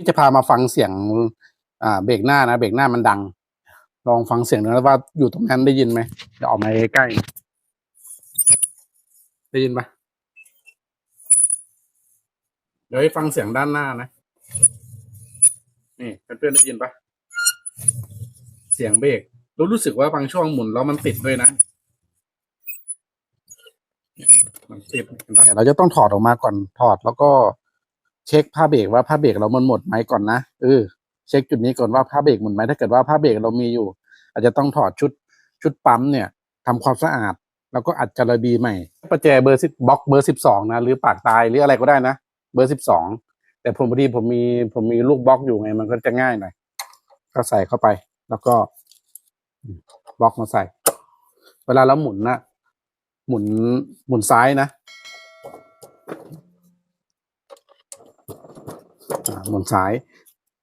นี่จะพามาฟังเสียงอ่าเบรกหน้านะเบรกหน้ามันดัง ลองฟังเสียงดูนะว่าอยู่ตรงนั้นได้ยินไหมเดี๋ยวออกมาใกล้ได้ยินปะเดี๋ยวให้ฟังเสียงด้านหน้านะ นี่เพื่อนๆได้ยินปะเสียงเบรกรู้รู้สึกว่าบางช่วงหมุนแล้วมันติดด้วยนะมันติดเห็นปะเราจะต้องถอดออกมาก่อนถอดแล้วก็ เช็คผ้าเบรกว่าผ้าเบรกเรามันหมดไหมก่อนนะเออเช็คจุดนี้ก่อนว่าผ้าเบรกหมดไหมถ้าเกิดว่าผ้าเบรกเรามีอยู่ อาจจะต้องถอดชุดชุดปั๊มเนี่ยทำความสะอาด แล้วก็อัดจารบีใหม่ประแจเบอร์สิบบล็อกเบอร์สิบสองนะหรือปากตายหรืออะไรก็ได้นะเบอร์สิบสองแต่ผมพอดีผมมีผมมีลูกบล็อกอยู่ไงมันก็จะง่ายหน่อยก็ใส่เข้าไป แล้วก็บล็อกมาใส่ เวลาเราหมุนนะหมุนหมุนซ้ายนะ อ่า หมุนซ้าย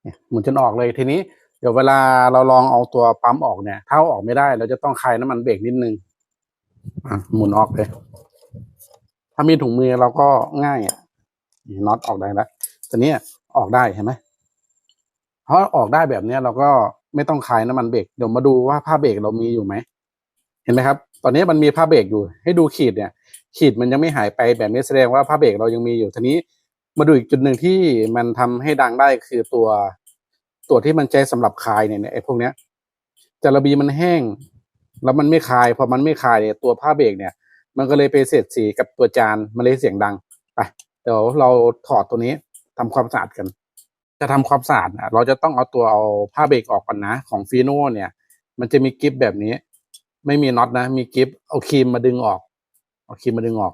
เนี่ยหมุนจนออกเลยทีนี้เดี๋ยวเวลาเราลองเอาตัวปั๊มออกเนี่ยถ้าออกไม่ได้ เราจะต้องคลายน้ำมันเบรกนิดนึงอะหมุนออกเลยถ้ามีถุงมือเราก็ง่ายอะน็อตออกได้แล้วทีนี้ออกได้เห็นไหมเพราะออกได้แบบเนี้ยเราก็ไม่ต้องคลายน้ำมันเบรกเดี๋ยวมาดูว่าผ้าเบรกเรามีอยู่ไหมเห็นไหมครับ ตอนนี้มันมีผ้าเบรกอยู่ ให้ดูขีดเนี่ย ขีดมันยังไม่หายไปแบบนี้แสดงว่าผ้าเบรกเรายังมีอยู่ทีนี้ มาดูอีกจุดหนึ่งที่มันทำให้ดังได้คือตัวตัวที่มันใช้สำหรับคลายเนี่ยไอ้พวกเนี้ยจาระบีมันแห้ง แล้วมันไม่คลายพอมันไม่คลายเนี่ยตัวผ้าเบรกเนี่ย มันก็เลยไปเสียดสีกับตัวจานมันเลยเสียงดังไปเดี๋ยวเราถอดตัวนี้ทำความสะอาดกัน จะทำความสะอาดนะเราจะต้องเอาตัวเอาผ้าเบรกออกก่อนนะของฟีโน่เนี่ย มันจะมีกิฟแบบนี้ ไม่มีน็อตนะ มีกิฟเอาครีมมาดึงออกเอาครีมมาดึงออก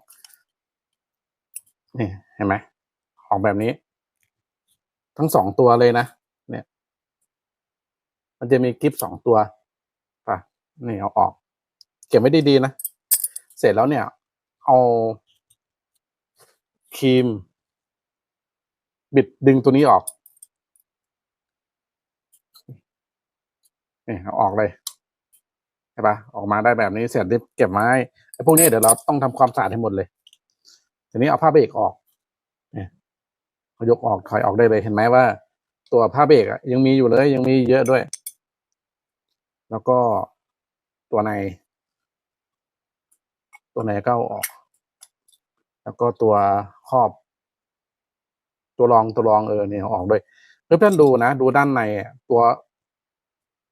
นี่เห็นไหม ออกแบบนี้ ทั้งสองตัวเลยนะ เนี่ย มันจะมีกิฟสองตัวป่ะนี่เอาออก เก็บไว้ดีๆนะ เสร็จแล้วเนี่ย เอาครีม บิดดึงตัวนี้ออกนี่เอาออกเลยใช่ปะออกมาได้แบบนี้เสร็จรีบเก็บไว้ไอ้พวกนี้เดี๋ยวเราต้องทำความสะอาดให้หมดเลย ทีนี้เอาผ้าเบรกออก ยกออกถอยออกได้เลยเห็นไหมว่า ตัวผ้าเบรกยังมีอยู่เลยยังมีเยอะด้วย แล้วก็ตัวใน ตัวในก็เอาออก แล้วก็ตัวครอบ ตัวรองตัวรองเออเนี่ยออกด้วยเพื่อนๆดูนะ ดูด้านในตัว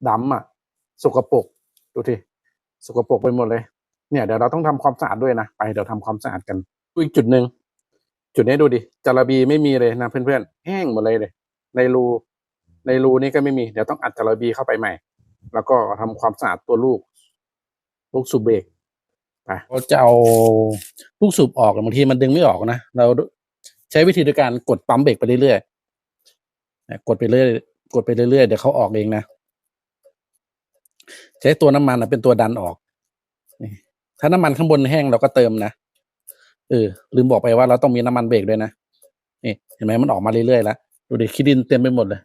ดำอะสกปรกดูทีสกปรกไปหมดเลย เนี่ยเดี๋ยวเราต้องทำความสะอาดด้วยนะ ไปเดี๋ยวทำความสะอาดกันอีกจุดหนึ่ง จุดนี้ดูดิจาระบีไม่มีเลยนะเพื่อนๆแห้งหมดเลยเลย ในรูในรูนี่ก็ไม่มี เดี๋ยวต้องอัดจาระบีเข้าไปใหม่ แล้วก็ทำความสะอาดตัวลูก ลูกสูบเบรกไปเราจะเอาลูกสูบออกบางทีมันดึงไม่ออกนะเราใช้วิธีโดยการกดปั๊มเบรกไปเรื่อยๆกดไปเรื่อยกดไปเรื่อยๆเดี๋ยวเขาออกเองนะใช้ตัวน้ำมันนะเป็นตัวดันออกถ้าน้ำมันข้างบนแห้งเราก็เติมนะ เออลืมบอกไปว่าเราต้องมีน้ำมันเบรกด้วยนะนี่เห็นไหมมันออกมาเรื่อยๆแล้วดูดิขี้ดินเต็มไปหมดเลย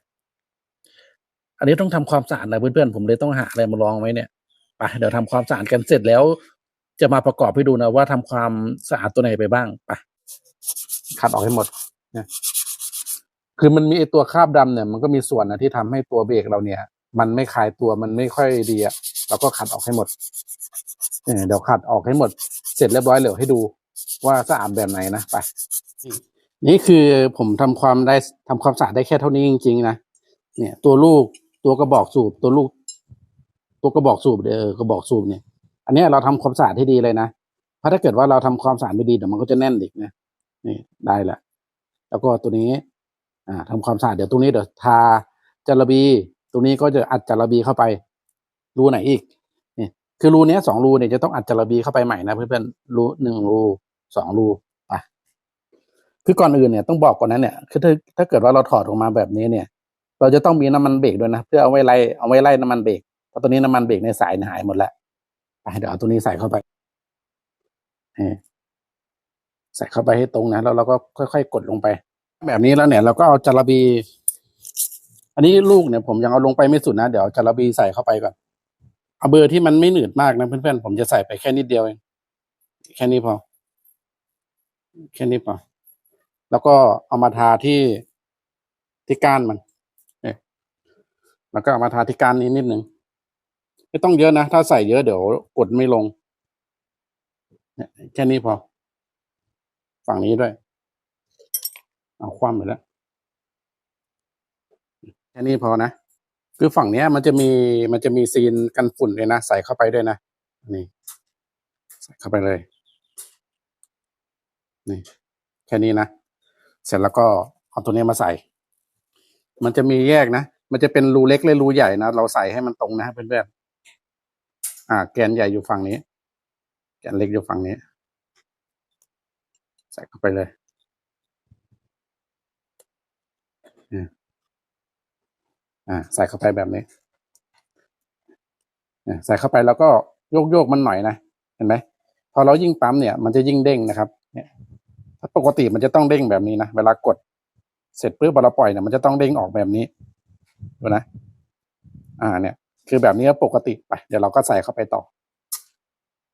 อันนี้ต้องทำความสะอาดนะเพื่อนๆผมเลยต้องหาอะไรมาลองไว้เนี่ยไปเดี๋ยวทำความสะอาดกันเสร็จแล้ว จะมาประกอบให้ดูนะว่าทำความสะอาดตัวไหนไปบ้างไปคัดออกให้หมดเนี่ยคือมันมีไอตัวคราบดำเนี่ย มันก็มีส่วนนะที่ทำให้ตัวเบรกเราเนี่ย มันไม่คลายตัวมันไม่ค่อยดีอะเราก็ขัดออกให้หมดเนี่ยเดี๋ยวขัดออกให้หมด เสร็จเรียบร้อยเหลือให้ดู ว่าสะอาดแบบไหนนะไปนี่คือผมทำความได้ทำความสะอาดได้แค่เท่านี้จริงๆนะเนี่ย ตัวลูกตัวกระบอกสูบตัวลูก ตัวกระบอกสูบเออกระบอกสูบเนี่ย อันเนี้ยเราทำความสะอาดให้ดีเลยนะเพราะถ้าเกิดว่าเราทำความสะอาดไม่ดีเดี๋ยวมันก็จะแน่นอีกนะนี่ได้แหละแล้วก็ตัวนี้ อ่าทำความสะอาดเดี๋ยวตรงนี้เดี๋ยวทาจาระบีตรงนี้ก็จะอัดจาระบีเข้าไป รูไหนอีกเนี่ยคือรูเนี้ยสองรูเนี่ยจะต้องอัดจาระบีเข้าไปใหม่นะเพื่อนๆรูหนึ่งรู สองรูไปคือก่อนอื่นเนี่ยต้องบอกก่อนนั้นเนี่ยคือถ้าถ้าเกิดว่าเราถอดออกมาแบบนี้เนี่ย เราจะต้องมีน้ำมันเบรกด้วยนะเพื่อเอาไว้ไล่เอาไว้ไล่น้ำมันเบรกเพราะตัวนี้น้ำมันเบรกในสายหายหมดแล้วไปเดี๋ยวเอาตัวนี้ใส่เข้าไปใส่เข้าไปให้ตรงนะแล้วเราก็ค่อยๆกดลงไป แบบนี้แล้วเนี่ย เราก็เอาจาระบี อันนี้ลูกเนี่ย ผมยังเอาลงไปไม่สุดนะเดี๋ยวจาระบีใส่เข้าไปก่อนเอาเบอร์ที่มันไม่หนืดมากนะเพื่อนๆผมจะใส่ไปแค่นิดเดียวเองแค่นี้พอ แค่นี้พอแล้วก็เอามาทาที่ที่ก้านมันเนี่ยแล้วก็เอามาทาที่ก้านนี้นิดหนึ่งไม่ต้องเยอะนะ ถ้าใส่เยอะเดี๋ยวกดไม่ลงเนี่ยแค่นี้พอ ฝั่งนี้ด้วย เอาคว่ำไปแล้ว แค่นี้พอนะ คือฝั่งเนี้ย มันจะมีมันจะมีซีนกันฝุ่นเลยนะ ใส่เข้าไปด้วยนะ นี่ ใส่เข้าไปเลย นี่แค่นี้นะ เสร็จแล้วก็เอาตัวนี้มาใส่ มันจะมีแยกนะ มันจะเป็นรูเล็กและรูใหญ่นะ เราใส่ให้มันตรงนะเพื่อนๆ อ่า แกนใหญ่อยู่ฝั่งนี้ แกนเล็กอยู่ฝั่งนี้ ใส่เข้าไปเลยอ่า ใส่เข้าไปแบบนี้ใส่เข้าไปแล้วก็โยกโยกๆมันหน่อยนะ เห็นไหม พอเรายิ่งปั๊มเนี่ย มันจะยิ่งเด้งนะครับ เนี่ย ถ้าปกติมันจะต้องเด้งแบบนี้นะเวลากดเสร็จปุ๊บพอเราปล่อยเนี่ยมันจะต้องเด้งออกแบบนี้ดูนะ อ่าเนี่ย คือแบบนี้ปกติไปเดี๋ยวเราก็ใส่เข้าไปต่อ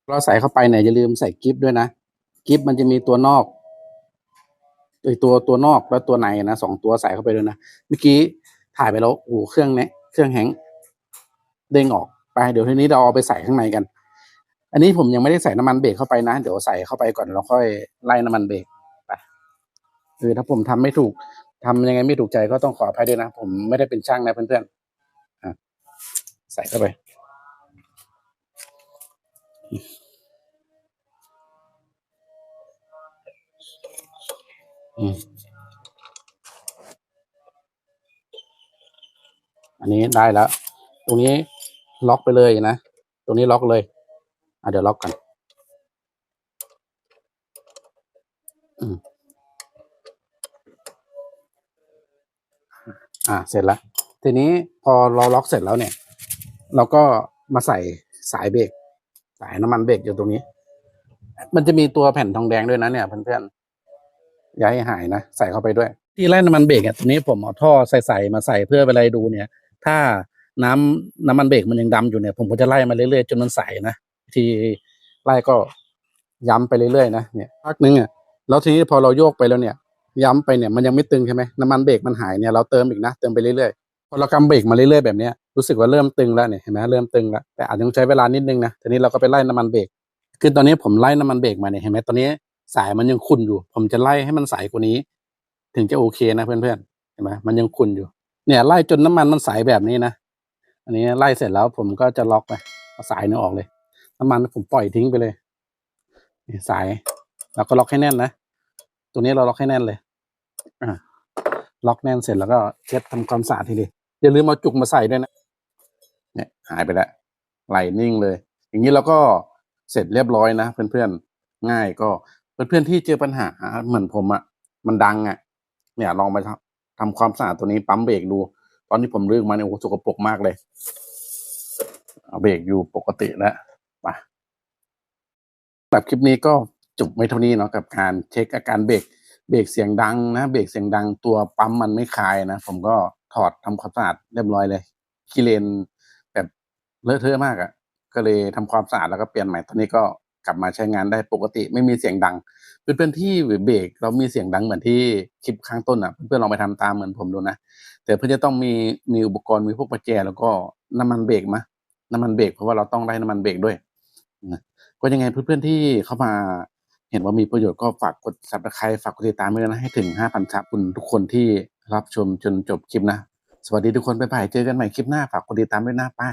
เราใส่เข้าไปเนี่ยอย่าลืมใส่กิฟด้วยนะกิฟมันจะมีตัวนอกไอตัวตัวนอกแล้วตัวในนะสองตัวใส่เข้าไปด้วยนะเมื่อกี้ถ่ายไปแล้วโอ้เครื่องเนี้ยเครื่องแฮงเด้งออกไป เดี๋ยวทีนี้เราเอาไปใส่ข้างในกัน อันนี้ผมยังไม่ได้ใส่น้ำมันเบรกเข้าไปนะ เดี๋ยวใส่เข้าไปก่อนแล้วค่อยไล่น้ำมันเบรกไปเออถ้าผมทำไม่ถูกทำยังไงไม่ถูกใจก็ต้องขออภัยด้วยนะ ผมไม่ได้เป็นช่างนะเพื่อนๆใส่เข้าไปอันนี้ได้แล้ว ตรงนี้ล็อกไปเลยนะ ตรงนี้ล็อกเลย เดี๋ยวล็อกกันอืมอ่า เสร็จแล้ว ทีนี้พอเราล็อกเสร็จแล้วเนี่ย เราก็มาใส่สายเบรกสายน้ำมันเบรกอยู่ตรงนี้ มันจะมีตัวแผ่นทองแดงด้วยนะเนี่ยเพื่อนๆอย่าให้หายนะใส่เข้าไปด้วย ที่ไล่น้ำมันเบรกอะทีนี้ผมเอาท่อใส่ๆมาใส่เพื่อเวลาดูเนี่ย ถ้าน้ำน้ำมันเบรกมันยังดำอยู่เนี่ย ผมก็จะไล่มาเรื่อยๆจนมันใสนะ ทีไล่ก็ย้ำไปเรื่อยๆนะเนี่ยพักนึงอะแล้วทีนี้พอเราโยกไปแล้วเนี่ย ย้ำไปเนี่ยมันยังไม่ตึงใช่ไหมน้ำมันเบรกมันหายเนี่ยเราเติมอีกนะเติมไปเรื่อยๆพอเรากำเบรกมาเรื่อยๆแบบเนี้ยรู้สึกว่าเริ่มตึงแล้วเนี่ยเห็นไหมเริ่มตึงแล้วแต่อาจจะต้องใช้เวลานิดนึงนะทีนี้เราก็ไปไล่น้ำมันเบรกคือตอนนี้ผมไล่น้ำมันเบรกมาเนี่ยเห็นไหมตอนนี้สายมันยังขุ่นอยู่ ผมจะไล่ให้มันใสกว่านี้ ถึงจะโอเคนะเพื่อนๆเห็นไหมมันยังขุ่นอยู่ เนี่ยไล่จนน้ำมันมันใสแบบนี้นะอันนี้ไล่เสร็จแล้วผมก็จะล็อกไปเอาสายนึงออกเลย น้ำมันผมปล่อยทิ้งไปเลยสายเราก็ล็อกให้แน่นนะตัวนี้เราล็อกให้แน่นเลย อ่า ล็อกแน่นเสร็จแล้วก็เช็ดทำความสะอาดทีเดียวอย่าลืมเอาจุกมาใส่ด้วยนะ เนี่ยหายไปแล้วไหลนิ่งเลย อย่างนี้เราก็เสร็จเรียบร้อยนะเพื่อนๆ ง่ายก็เพื่อนๆที่เจอปัญหาเหมือนผมอะ่ะ มันดังอะ่ะ เนี่ยลองไปทำทำความสะอาดตัวนี้ปั๊มเบรกดู ตอนที่ผมเลือกมาเนี่ยโอ้โหสกปรกมากเลย เอาเบรกอยู่ปกติแล้ว ปแบบคลิปนี้ก็จบไม่เท่านี้เนาะกับการเช็คอาการเบรกเบรกเสียงดังนะเบรกเสียงดังตัวปั๊มมันไม่คลายนะ ผมก็ถอดทำความสะอาดเรียบร้อยเลยขี้เลนแบบเลอะเทอะมากอะ่ะ ก็เลยทำความสะอาดแล้วก็เปลี่ยนใหม่ตอนนี้ก็กลับมาใช้งานได้ปกติไม่มีเสียงดังเพื่อนๆที่เบรกเรามีเสียงดังเหมือนที่คลิปข้างต้นอะเพื่อนๆลองไปทำตามเหมือนผมดูนะแต่เพื่อนจะต้องมีมีอุปกรณ์มีพวกประแจแล้วก็น้ำมันเบรกมาน้ำมันเบรกเพราะว่าเราต้องได้น้ำมันเบรกด้วย ก็ยังไงเพื่อนๆที่เข้ามาเห็นว่ามีประโยชน์ก็ฝากกด subscribe ฝากกดติดตามด้วยนะให้ถึง 5,000ครับคุณทุกคนที่รับชมจนจบคลิปนะ สวัสดีทุกคน บ๊ายบาย เจอกันใหม่คลิปหน้า ฝากกดติดตามด้วยนะป้า